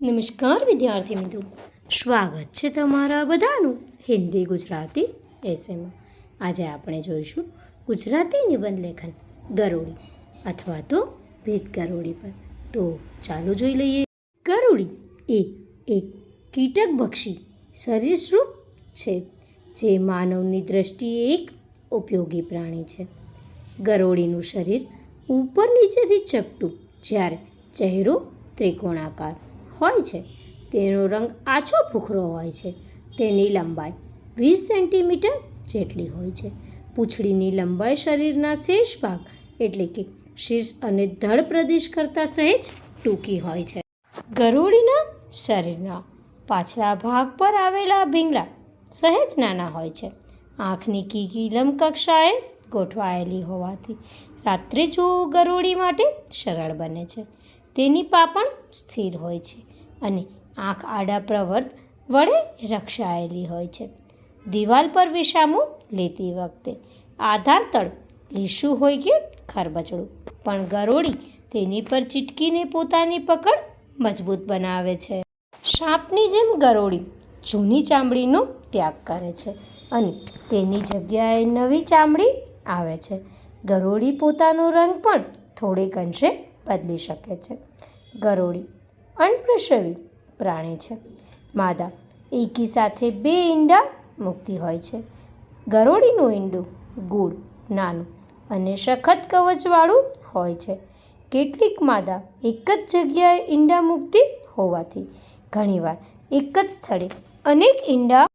નમસ્કાર વિદ્યાર્થી મિત્રો. સ્વાગત છે તમારા બધાનું હિન્દી ગુજરાતી એસેમાં આજે આપણે જોઈશું ગુજરાતી નિબંધ લેખન ગરોળી અથવા તો ભેદ ગરોળી પર. તો ચાલો જોઈ લઈએ. ગરોળી એ એક કીટકભક્ષી સરીસૃપ છે, જે માનવની દ્રષ્ટિએ એક ઉપયોગી પ્રાણી છે. ગરોળીનું શરીર ઉપર નીચેથી ચપટું, જ્યારે ચહેરો ત્રિકોણાકાર હોય છે. તેનો રંગ આછો ભૂખરો હોય છે. તેની લંબાઈ વીસ સેન્ટીમીટર જેટલી હોય છે. પૂંછડીની લંબાઈ શરીરના શેષ ભાગ એટલે કે શીર્ષ અને ધડ પ્રદેશ કરતાં સહેજ ટૂંકી હોય છે. ગરોળીના શરીરના પાછલા ભાગ પર આવેલા ભીંગડા સહેજ નાના હોય છે. આંખની કીકી લંબકક્ષાએ ગોઠવાયેલી હોવાથી રાત્રે જોવું ગરોળી માટે સરળ બને છે. તેની પાપણ સ્થિર હોય છે. અને આંખ આડા પ્રવર્ત વડે રક્ષાયેલી હોય છે. દિવાલ પર વિશામું લેતી વખતે આધાર તળ લીસું હોય કે ખરબચડું. પણ ગરોળી તેની પર ચીટકીને પોતાની પકડ મજબૂત બનાવે છે. સાપની જેમ ગરોળી જૂની ચામડીનો ત્યાગ કરે છે અને તેની જગ્યાએ નવી ચામડી આવે છે. ગરોળી પોતાનો રંગ પણ થોડેક અંશે બદલી શકે છે. ગરોળી અનપ્રસવી પ્રાણી છે. માદા એકી સાથે બે ઈંડા મૂકતી હોય છે. ગરોળીનું ઈંડું ગૂળ, નાનું અને સખત કવચવાળું હોય છે. કેટલીક માદા એક જ જગ્યાએ ઈંડા મૂકતી હોવાથી ઘણીવાર એક જ સ્થળે અનેક ઈંડા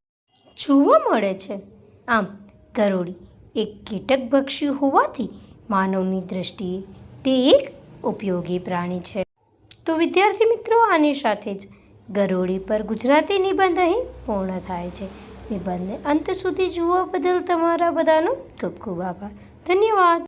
જોવા મળે છે. આમ ગરોળી એક કીટકભક્ષી હોવાથી માનવની દ્રષ્ટિએ તે એક ઉપયોગી પ્રાણી છે. તો વિદ્યાર્થી મિત્રો, આની સાથે જ ગરોળી પર ગુજરાતી નિબંધ અહીં પૂર્ણ થાય છે. નિબંધને અંત સુધી જોવા બદલ તમારા બધાનો ખૂબ ખૂબ આભાર. ધન્યવાદ.